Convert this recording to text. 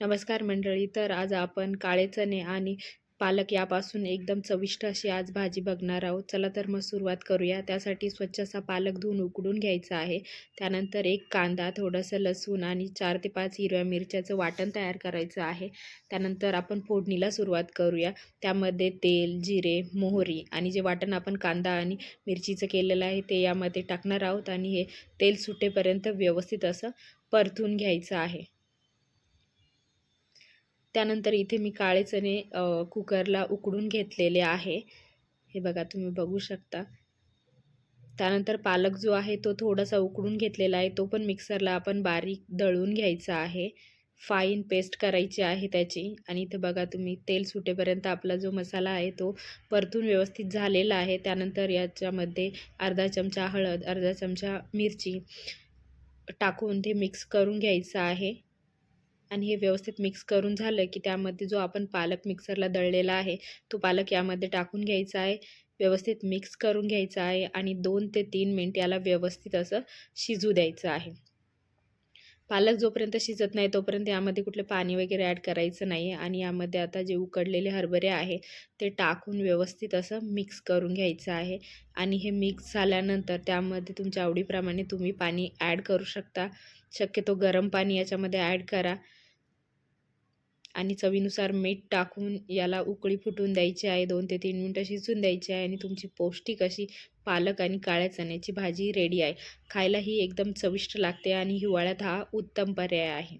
नमस्कार मंडळी. तर आज आपण काळे चणे आणि पालक यापासून एकदम चविष्ट अशी आज भाजी बघणार आहोत. चला तर मग सुरुवात करूया. त्यासाठी स्वच्छ असा पालक धुवून उकडून घ्यायचा आहे. त्यानंतर एक कांदा थोडंसं लसूण आणि चार ते पाच हिरव्या मिरच्याचं वाटण तयार करायचं आहे. त्यानंतर आपण फोडणीला सुरुवात करूया. त्यामध्ये तेल जिरे मोहरी आणि जे वाटण आपण कांदा आणि मिरचीचं केलेलं आहे ते यामध्ये टाकणार आहोत आणि हे तेल सुटेपर्यंत व्यवस्थित असं परतून घ्यायचं आहे. त्यानंतर इथे मी काळे चणे कुकरला उकडून घेतलेले आहे. हे बघा तुम्ही बघू शकता. त्यानंतर पालक जो आहे तो थोडासा उकडून घेतलेला आहे. तो पण मिक्सरला आपण बारीक दळून घ्यायचा आहे. फाईन पेस्ट करायची आहे त्याची. आणि इथे बघा तुम्ही तेल सुटेपर्यंत आपला जो मसाला आहे तो परतून व्यवस्थित झालेला आहे. त्यानंतर याच्यामध्ये अर्धा चमचा हळद अर्धा चमचा मिरची टाकून ते मिक्स करून घ्यायचं आहे. आणि हे व्यवस्थित मिक्स करून झालं की त्यामध्ये जो आपण पालक मिक्सरला दळलेला आहे तो पालक यामध्ये टाकून घ्यायचा आहे. व्यवस्थित मिक्स करून घ्यायचा आहे आणि दोन ते तीन मिनिट याला व्यवस्थित असं शिजू द्यायचं आहे. पालक जोपर्यंत शिजत नाही तोपर्यंत यामध्ये कुठलं पाणी वगैरे ॲड करायचं नाही आणि यामध्ये आता जे उकडलेले हरभरे आहे ते टाकून व्यवस्थित असं मिक्स करून घ्यायचं आहे. आणि हे मिक्स झाल्यानंतर त्यामध्ये तुमच्या आवडीप्रमाणे तुम्ही पाणी ॲड करू शकता. शक्यतो गरम पाणी याच्यामध्ये ॲड करा. आणि चवीनुसार मीठ टाकून याला उकळी फुटून द्यायची आहे. दोन ते तीन मिनटं शिजून द्यायची आहे आणि तुमची पौष्टिक अशी पालक आणि काळ्या चण्याची भाजी रेडी आहे. खायला ही एकदम चविष्ट लागते आणि हिवाळ्यात हा उत्तम पर्याय आहे.